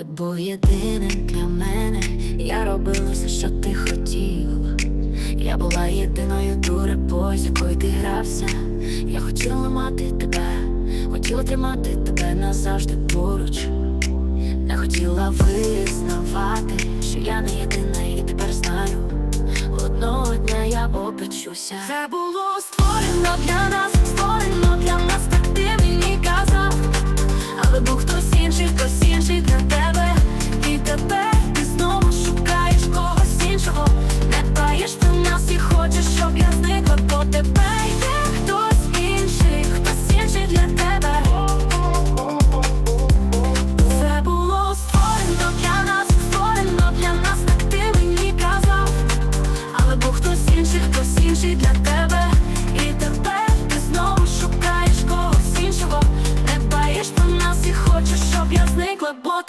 Бо єдине для мене я робила все, що ти хотів. Я була єдиною дурепою, з якою ти грався. Я хотіла мати тебе, хотіла тримати тебе назавжди поруч. Не хотіла визнавати, що я не єдина і тепер знаю. Одного дня я обречуся. Це було створено для нас, Дбаєш про нас і хочеш, щоб я зникла, бо тепер є хтось інший, хтось інший для тебе. Це було створено для нас, створено для нас, ти мені казав. Але був хтось хтось інший для тебе. І тепер ти знову шукаєш когось іншого. Не дбаєш про нас і хочеш, щоб я зникла, бо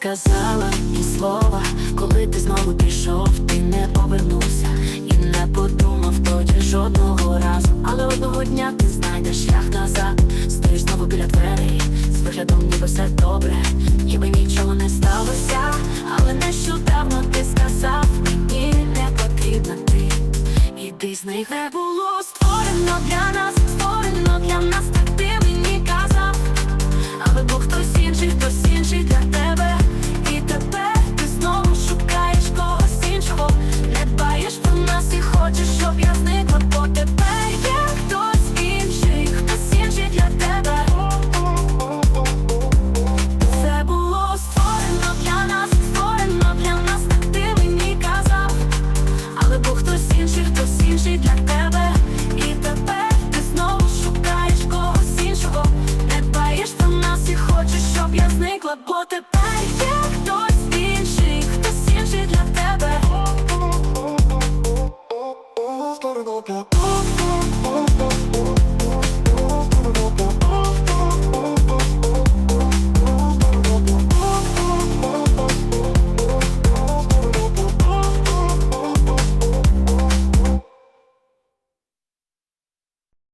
сказала ні слова, коли ти знову пішов, ти не повернувся і не подумав тоді жодного разу. Але одного дня ти знайдеш шлях назад, стоїш знову біля дверей, з виглядом ніби все добре, ніби нічого не сталося. Але нещодавно ти сказав, мені не потрібна ти. Іди з них не було створено для нас, щоб я зникла, бо.